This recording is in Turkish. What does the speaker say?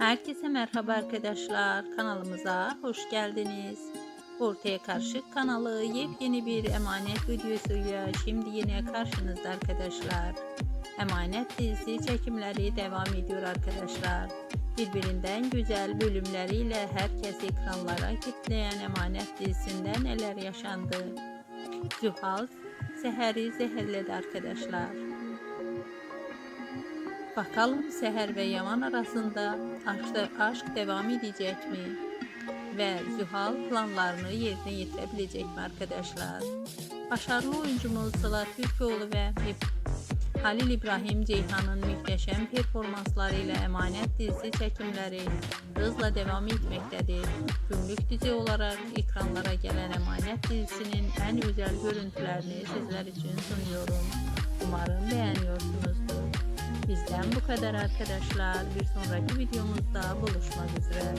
Herkese merhaba arkadaşlar. Kanalımıza hoş geldiniz. Ortaya Karışık kanalı yepyeni bir emanet videosuyla şimdi yine karşınızda arkadaşlar. Emanet dizisi çekimleri devam ediyor arkadaşlar. Birbirinden güzel bölümleriyle herkes ekranlara kitleyen Emanet dizisinde neler yaşandı? Zühal Seher'i zehirledi arkadaşlar. Bakalım Seher ve Yaman arasında aşk, aşk devam edecek mi? Ve Zühal planlarını yerine getirebilecek mi arkadaşlar? Başarılı oyuncumuz Sıla Türkoğlu ve Halil İbrahim Ceyhan'ın muhteşem performanslarıyla Emanet dizisi çekimleri hızla devam etmektedir. Günlük dizi olarak ekranlara gelen Emanet dizisinin en özel görüntülerini sizler için sunuyorum. Umarım beğeniyorsunuzdur. Bizden bu kadar arkadaşlar. Bir sonraki videomuzda buluşmak üzere.